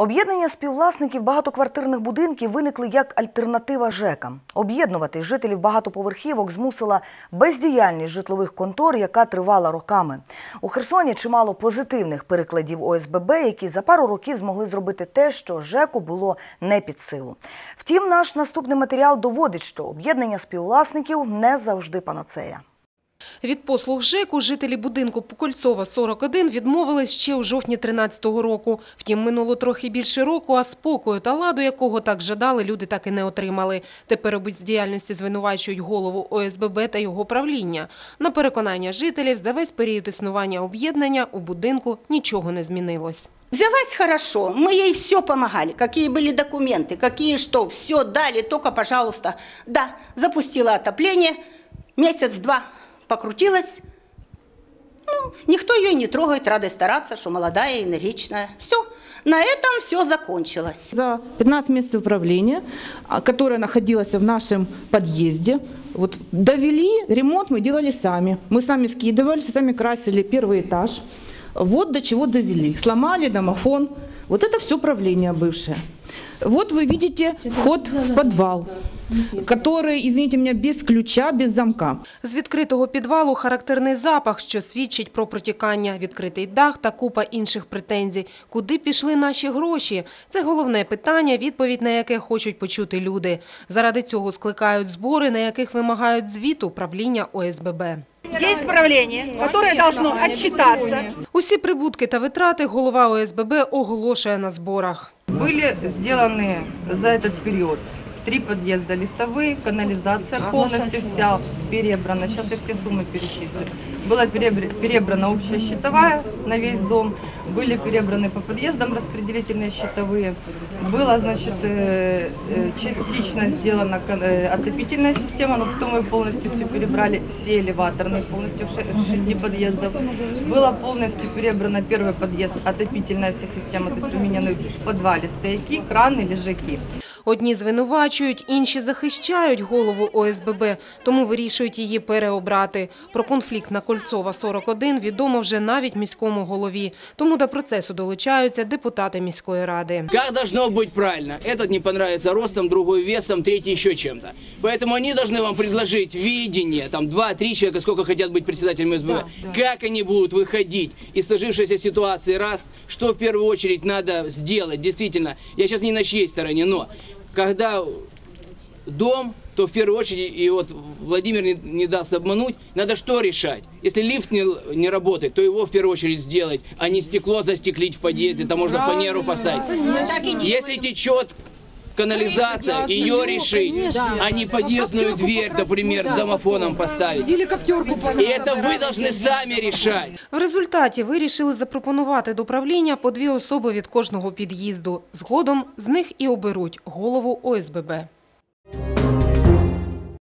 Об'єднання співвласників багатоквартирних будинків виникли як альтернатива ЖЕКам. Об'єднувати жителів багатоповерхівок змусила бездіяльність житлових контор, яка тривала роками. У Херсоні чимало позитивних перекладів ОСББ, які за пару років змогли зробити те, що ЖЕКу було не під силу. Втім, наш наступний матеріал доводить, що об'єднання співвласників не завжди панацея. Від послуг ЖЕКу жителі будинку Покольцова, 41, відмовились ще у жовтні 13-го року. Втім, минуло трохи більше року, а спокою та ладу, якого так жадали, люди так і не отримали. Тепер у бездіяльності звинувачують голову ОСББ та його правління. На переконання жителів, за весь період існування об'єднання у будинку нічого не змінилось. Взялась хорошо, мы ей все помогали, какие были документы, какие что, все дали, только, пожалуйста. Да, запустила отопление, месяц-два покрутилась. Ну, никто ее не трогает, рада стараться, что молодая, энергичная. Все, на этом все закончилось. За 15 месяцев правления, а, которое находилось в нашем подъезде, вот довели, ремонт мы делали сами. Мы сами скидывали, сами красили первый этаж. Вот до чего довели. Сломали домофон. Вот это все правление бывшее. Вот вы видите вход в подвал, который, извините меня, без ключа, без замка. З відкритого підвалу характерний запах, що свідчить про протікання, відкритий дах та купа інших претензій. Куди пішли наші гроші? Це головне питання, відповідь на яке хочуть почути люди. Заради цього скликають збори, на яких вимагають звіту правління ОСББ. Есть правление, которое должно отчитаться. Усі прибутки та витрати голова ОСББ оголошує на зборах. Были сделаны за этот период три подъезда лифтовые, канализация полностью вся перебрана. Сейчас я все суммы перечислю. Была перебр- перебрана общая щитовая на весь дом, были перебраны по подъездам распределительные щитовые. Была, значит, э, э, частично сделана э, отопительная система, но потом мы полностью все перебрали, все элеваторные полностью в ше- в шести подъездов. Была полностью перебрана первый подъезд, отопительная вся система, то есть поменяны в подвале стояки, краны, лежаки. Одні звинувачують, інші захищають голову ОСББ, тому вирішують її переобрати. Про конфлікт на Кольцова 41 відомо вже навіть міському голові. Тому до процесу долучаються депутати міської ради. Как должно быть правильно? Этот не понравится ростом, другой весом, третий еще чем-то. Поэтому они должны вам предложить видение, там два-три человека, сколько хотят быть председателями СББ, как они будут выходить из сложившейся ситуации, раз, что в первую очередь надо сделать, действительно, я сейчас не на чьей стороне, но когда дом, то в первую очередь, и вот Владимир не, не даст обмануть, надо что решать? Если лифт не, не работает, то его в первую очередь сделать, а не стекло застеклить в подъезде, там можно фанеру поставить. Если течет канализация, ее решить, а не подъездную дверь, например, с домофоном поставить. Или коптерку И это вы должны сами решать. В результаті вирішили запропонувати до правління по дві особи від кожного під'їзду. Згодом з них і оберуть голову ОСББ.